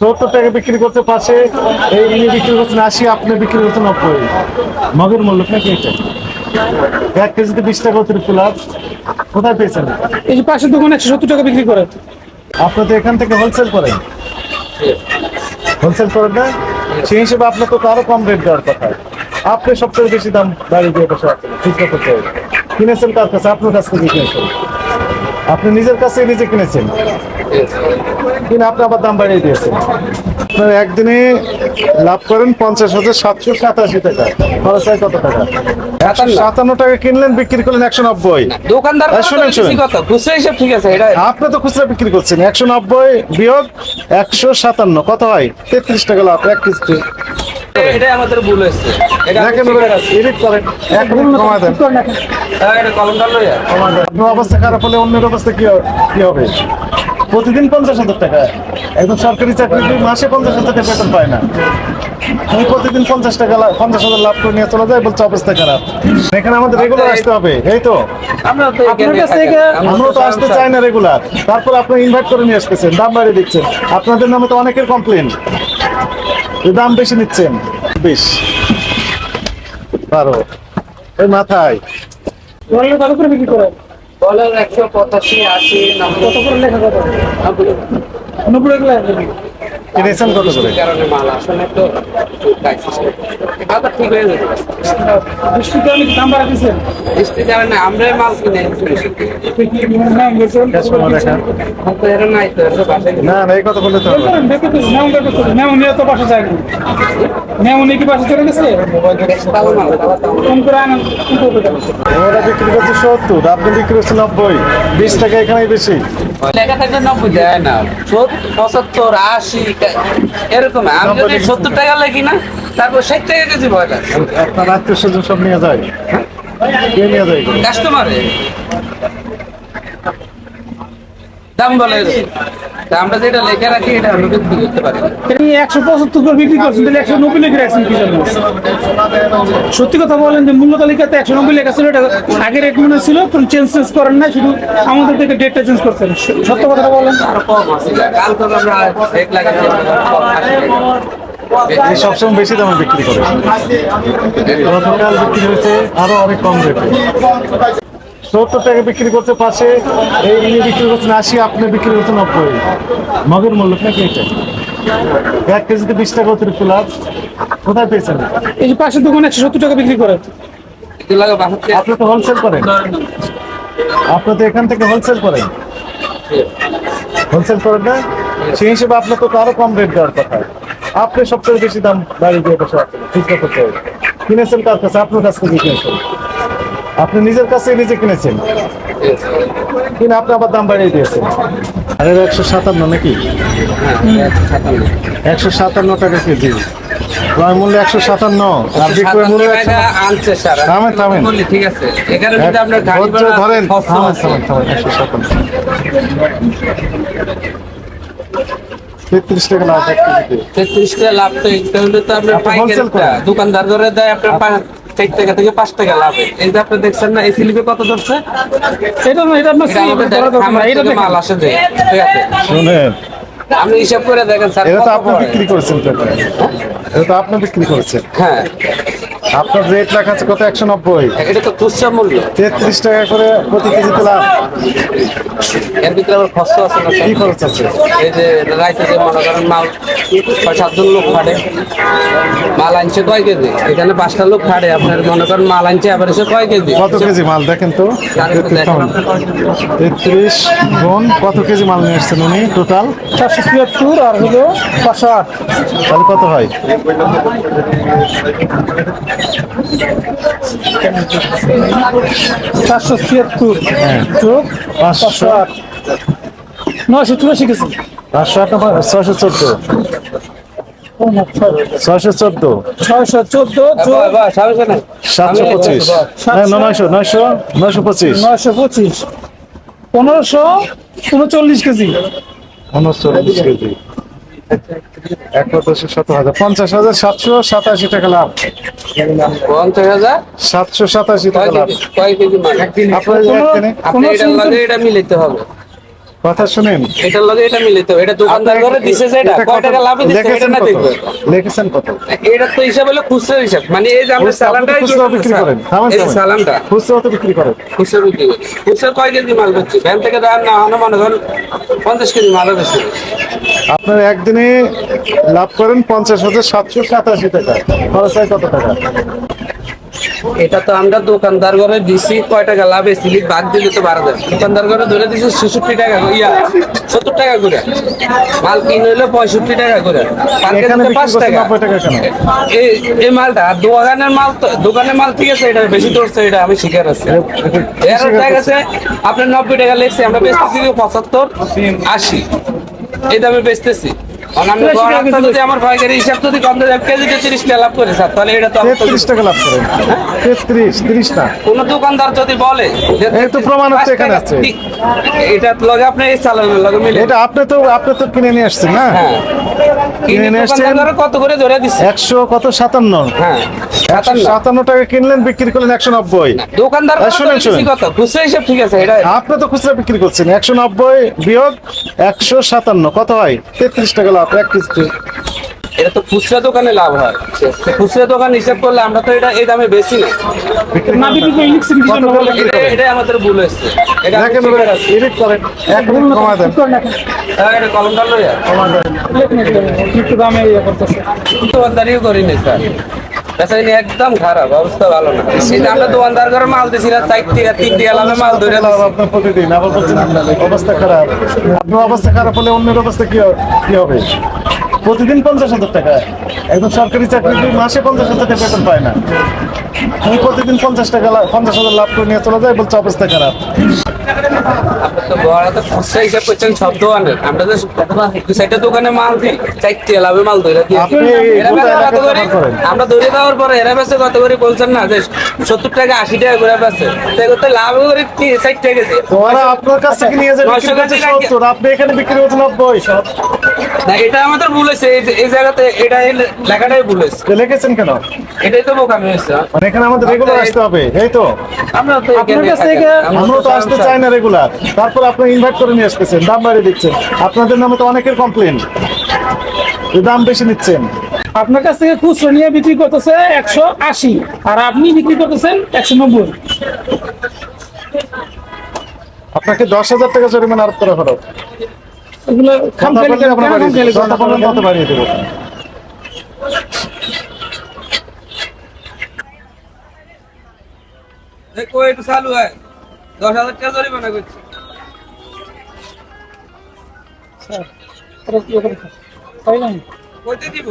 সত্তর টাকা বিক্রি করতে পাশে এই ইনি বিক্রি করছেন আশি আপনি বিক্রি করছেন নব্বই। মগের মূল্য নাকি এটা? এক কেজিতে বিশ টাকা অতিরিক্ত লাভ কোথায় পেয়েছেন? এই যে পাশের দোকানে একশো সত্তর টাকা বিক্রি করে। আপনি তো এখান থেকে হোলসেল করেন। হোলসেল করেন না? সেই হিসেবে আপনার তো আরও কম রেট দেওয়ার কথা। আপনি সবচেয়ে বেশি দাম বাড়ি দিয়ে বসে আছেন ঠিক করতে হবে কিনেছেন কার কাছে? আপনার কাছ থেকে কিনেছেন। আপনি নিজের কাছে নিজে কিনেছেন। কিনে আপনি আবার দাম বাড়িয়ে দিয়েছেন। আপনার একদিনে লাভ করেন পঞ্চাশ হাজার সাতশো সাতাশি টাকা। খরচ হয় কত টাকা? সাতান্ন। টাকা কিনলেন বিক্রি করলেন একশো নব্বই। দোকানদার শুনেন, শুনেন। খুচরা হিসাব ঠিক আছে এটা আপনি তো খুচরা বিক্রি করছেন একশো নব্বই বিয়োগ একশো সাতান্ন কত হয়? তেত্রিশ টাকা লাভ এক কিস্তি। এটাই আমাদের ভুল হয়েছে। এটা। এডিট করেন। এক মিনিট দেন। হ্যাঁ, লইয়া। আপনার অবস্থা খারাপ হলে অন্যের অবস্থা কি হবে? প্রতিদিন পঞ্চাশ হাজার টাকা। একদম সরকারি চাকরি মাসে পঞ্চাশ হাজার টাকা বেতন পায় না। তুমি প্রতিদিন পঞ্চাশ টাকা লাভ- পঞ্চাশ হাজার লাভ করে নিয়ে চলে যায় বলছে অবস্থা খারাপ। এখানে আমাদের রেগুলার আসতে হবে এই তো। আমরা তো আপনার আসতে চাই না রেগুলার তারপর আপনি ইনভাইট করে নিয়ে আসতেছেন দাম বাড়িয়ে দিচ্ছেন। আপনাদের নামে তো অনেকের কমপ্লেন দাম বেশি নিচ্ছেন। বেশ। বারো। ওই মাথায়। বললে করে বিক্রি করে। বলেন একশো পঁচাশি আশি নব্বই কত করে লেখা কত নব্বই। নব্বই লেখা। কিনেছেন কত করে? কারণে মাল তো ঠিক হয়ে যাবে। দাম বাড়া বৃষ্টির কারণে আমরাই মাল কিনে না না এই কথা বললে তো তো বাসা যায় কি বাসা চলে গেছে? ওরা বিক্রি করছে সত্তর আপনি বিক্রি করছেন নব্বই বিশ টাকা এখানেই বেশি। লেখা থাকলে নব্বই দেয় না। সত্তর পঁচাত্তর আশি এরকম। আমি যদি সত্তর টাকা লেখি না তারপর ষাট টাকা কেজি ভয় লাগে। আপনার আত্মীয় স্বজন সব নিয়ে যায়। কে নিয়ে যায়? কাস্টমারে দাম বলে আমরা যেটা লেখা রাখি এটা আমরা বিক্রি করতে পারি। না। এটা নিয়ে একশো পঁচাত্তর করে বিক্রি করছেন তাহলে একশো নব্বই লিখে রাখছেন কি জন্য সত্যি কথা বলেন যে মূল্য তালিকাতে একশো নব্বই লেখা ছিল এটা আগে রেট মনে ছিল চেঞ্জ চেঞ্জ করেন না শুধু আমাদের থেকে ডেটটা চেঞ্জ করছেন। সত্য কথাটা বলেন। আরও কম আছে কাল তো আমরা এক লাগাচ্ছি সবসময় বেশি দামে বিক্রি করে গতকাল বিক্রি হয়েছে আরও অনেক কম রেটে সত্তর টাকা বিক্রি করতে পাশে এই ইনি বিক্রি করছেন আশি আপনি বিক্রি করছেন নব্বই। মগের মূল্য নাকি এটা? এক কেজিতে বিশ টাকা অতিরিক্ত লাভ। কোথায় পেয়েছেন? এই যে পাশের দোকানে একশো সত্তর টাকা বিক্রি করে। আপনি তো হোলসেল করেন। আপনি তো এখান থেকে হোলসেল করেন। হোলসেল করেন না? সেই হিসেবে আপনার তো আরও কম রেট দেওয়ার কথা। আপনি সবচেয়ে বেশি দাম বাড়ি দিয়ে বসে আছেন। ঠিক করতে হবে। কিনেছেন কার কাছে? আপনার কাছ থেকে কিনেছেন। আপনি নিজের কাছে নিজে কিনেছেন? কিনে আপনি আবার দাম বাড়িয়ে দিয়েছেন। আরে একশো সাতান্ন নাকি? একশো সাতান্ন টাকা কেজি। ক্রয় মূল্য একশো সাতান্ন। আর বিক্রয় মূল্য স্যার। থামেন, থামেন। ঠিক আছে। ধরেন। থামেন, থামেন, থামেন, একশো সাতান্ন। তেত্রিশ টাকা লাভ এক কেজিতে। তেত্রিশ টাকা লাভ তো এটা হলে তো আপনার পাইকারি দোকানদার ধরে দেয় আপনার চার টাকা থেকে পাঁচ টাকা লাভে। এই যে আপনি দেখছেন না এই স্লিপে কত ধরছে? এটা না এটা আপনার এটা ধরা দরকার না, এটা মাল আসে যে ঠিক আছে? শুনেন। আপনি হিসাব করে দেখেন স্যার এটা তো আপনি বিক্রি করেছেন। এটা তো আপনি বিক্রি করেছেন। হ্যাঁ। আপনার রেট লেখা আছে কত? একশো নব্বই। এটা তো খুচরা মূল্য। তেত্রিশ টাকা করে প্রতি কেজিতে লাভ এর ভিতরে আবার খরচ আছে না কি? খরচ আছে? এই যে রাইতে যে মনে করেন মাল ছয় সাতজন লোক ফাটে। মাল আনছে কয় কেজি? এখানে পাঁচটা লোক ফাটে। আপনার মনে করেন মাল আনছে আবার এসে কয় কেজি? কত কেজি মাল? দেখেন তো। কেজি? তেত্রিশ গুণ কত কেজি মাল নিয়ে এসছেন উনি টোটাল চারশো ছিয়াত্তর আর হলো পাঁচশো আট। তাহলে কত হয়? চারশো ছিয়াত্তর যোগ পাঁচশো। আট। নয়শো চুরাশি কেজি পাঁচশো আট না ছয়শো চোদ্দ। ছয়শো চোদ্দ। ছয়শো চোদ্দ। সাতশো পঁচিশ। হ্যাঁ নয়শো নয়শো নয়শো পঁচিশ। নয়শো পঁচিশ। পনেরোশো উনচল্লিশ কেজি। উনচল্লিশ কেজি। এক দশে শত হাজার। পঞ্চাশ হাজার সাতশো সাতাশি টাকা লাভ। পঞ্চাশ হাজার? সাতশো সাতাশি টাকা লাভ। আপনার আপনি এটা মিলাইতে হবে। কথা শুনেন। এটার লগে এটা মিলিত এটা দোকানদার করে দিছে যেটা এটা কয় টাকা লাভ দিছে এটা না দেখবে। লিখেছেন কত? এটা তো হিসাব হলো খুচরা হিসাব। মানে এই যে আমরা আপনি সালানটা খুচরা বিক্রি করেন। এই সালানটা। খুচরা তো বিক্রি করেন। খুচরা বিক্রি করি খুচরা কয় কেজি মাল বেচছি? ভ্যান থেকে দাম না হলো মনে করেন পঞ্চাশ কেজি মাল বেশি আপনার একদিনে লাভ করেন পঞ্চাশ হাজার সাতশো সাতাশি টাকা। খরচ হয় কত টাকা? এটা তো আমরা দোকানদার ঘরে দিছি কয় টাকা লাভ এসিলি বাদ দিলে তো বারো দেয় দোকানদার ঘরে ধরে দিছি ছেষট্টি টাকা ইয়া সত্তর টাকা করে। মাল কিনে হইল পঁয়ষট্টি টাকা করে। পাঁচ টাকা। এই এই মালটা আর দোকানের মাল দোকানের মাল ঠিক আছে এটা বেশি ধরছে এটা আমি শিকার আছি। এর টাকা আছে আপনার নব্বই টাকা লেগছে আমরা বেচতেছি পঁচাত্তর আশি। এই দামে বেচতেছি। কারণ আমি তিরাশি টাকা গড় কেজি যদি আমার ভাইয়ের হিসাব যদি কম দেয় কেজিতে তিরিশ টাকা লাভ করে স্যার। তাহলে এটা তো আমার তো- তেত্রিশ টাকা লাভ করে। তেত্রিশ তিরিশ না কোন দোকানদার যদি বলে যে এই তো প্রমাণ হচ্ছে এখানে আছে। এটা লগে আপনি এই চালানোর লগে মিলে। এটা আপনি তো আপনি তো কিনে নিয়ে আসছেন না? হ্যাঁ। কিনে কত করে ধরে দিচ্ছে একশো কত সাতান্ন। হ্যাঁ সাতান্ন। টাকা কিনলেন বিক্রি করলেন একশো নব্বই। দোকানদার এই শুনেন, শুনেন। কত? খুচরা হিসাব ঠিক আছে এটা আপনি তো খুচরা বিক্রি করছেন একশো নব্বই বিয়োগ একশো সাতান্ন কত হয়? তেত্রিশ টাকা লাভ এক কিস্তি এটা তো খুচরা দোকানে লাভ হয়। খুচরা দোকান হিসাব করলে আমরা তো এটা এই দামে বেশি না? এটাই আমাদের ভুল হয়েছে। এটা। হ্যাঁ, এটা কলমটা লইয়া। একটু দামে ইয়ে করতেছে। দোকানদারিও করিনি স্যার। একদম খারাপ অবস্থা ভালো না। যে আমরা দোকানদার করে মাল দিছি না চার টাকা তিন টাকা লাভে মাল ধরে লাভ আপনার প্রতিদিন। আবার অবস্থা খারাপ। আপনার অবস্থা খারাপ হলে অন্যের অবস্থা কি হবে? প্রতিদিন পঞ্চাশ হাজার টাকা। একদম সরকারি চাকরি মাসে পঞ্চাশ হাজার টাকা বেতন পায় না। আমি প্রতিদিন পঞ্চাশ টাকা পঞ্চাশ হাজার লাভ করে নিয়ে চলে যায় বলছে অবস্থা খারাপ। তো বড় তো খুচরা হিসাব করছেন সব দোকানের। আমরা যে দু চারটা দোকানে মাল দিই চারটে লাভে মাল ধরে দিই। আপনি এরা গোটা বেচে কত এলাকায় করে? ব্যবহার করেন। আমরা ধরে দেওয়ার পরে এরা বেচে কত করে বলছেন না যে সত্তর টাকা আশি টাকা করে বেচে। তো এগুলো লাভ করে কি- ষাট টাকা গেছে ওরা আপনার কাছ থেকে নিয়ে যায় বিক্রি নয়শো সত্তর আপনি এখানে বিক্রি করছেন নব্বই না এটা আমাদের ভুল হয়েছে এই জায়গাতে এটা লেখাটাই ভুল হয়েছে। লিখেছেন কেন? এটাই তো বোকামি হয়েছে মানে এখানে আমাদের রেগুলার আসতে হবে এই তো। আমরা তো আপনার এখানে কাছ থাকি। থেকে- আমরা আমরা তো আসতে চাই না রেগুলার তারপর আপনি ইনভাইট করে নিয়ে আসতেছেন দাম বাড়িয়ে দিচ্ছেন। আপনাদের নামে তো অনেকের কমপ্লেন দাম বেশি নিচ্ছেন। আপনার কাছ থেকে খুচরো নিয়ে বিক্রি করতেছে একশো আশি আর আপনি বিক্রি করতেছেন একশো নব্বই। আপনাকে দশ হাজার টাকা জরিমানা আরোপ করা হলো। এগুলো আপনার বাড়িয়ে দেবো। বললেন করেন? কত বাড়িয়ে দশ হাজার টাকা জরিমানা করছি? কইতে দিব।